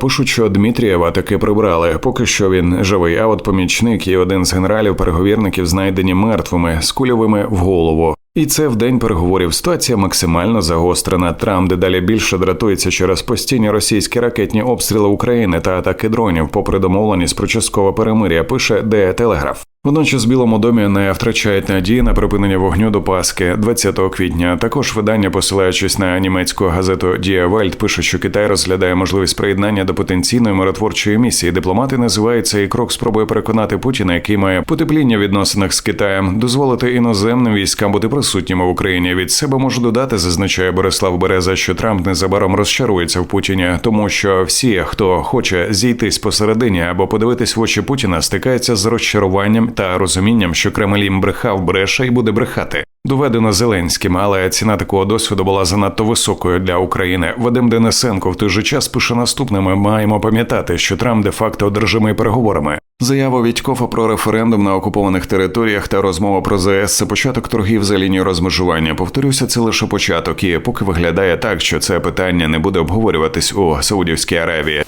Пишуть, що Дмитрієва таки прибрали. Поки що він живий. А от помічник і один з генералів переговірників знайдені мертвими з кульовими в голову. І це в день переговорів ситуація максимально загострена. Трамп дедалі більше дратується через постійні російські ракетні обстріли України та атаки дронів, попри домовленість про часткове перемир'я. Пише де Телеграф. Водночас Білому домі не втрачають надії на припинення вогню до Паски 20 квітня. Також видання, посилаючись на німецьку газету Die Welt, пише, що Китай розглядає можливість приєднання до потенційної миротворчої місії. Дипломати називають цей крок спробою переконати Путіна, який має потепління в відносинах з Китаєм, дозволити іноземним військам бути присутніми в Україні. Від себе можу додати, зазначає Борислав Береза, що Трамп незабаром розчарується в Путіні, тому що всі, хто хоче зійтись посередині або подивитись в очі Путіна, стикаються з розчаруванням та розумінням, що Кремль брехав, бреше і буде брехати. Доведено Зеленським, але ціна такого досвіду була занадто високою для України. Вадим Денисенко в той же час пише наступне: ми маємо пам'ятати, що Трамп де-факто одержимий переговорами. Заява Вітькофа про референдум на окупованих територіях та розмова про ЗС – це початок торгів за лінією розмежування. Повторюся, це лише початок, і поки виглядає так, що це питання не буде обговорюватись у Саудівській Аравії.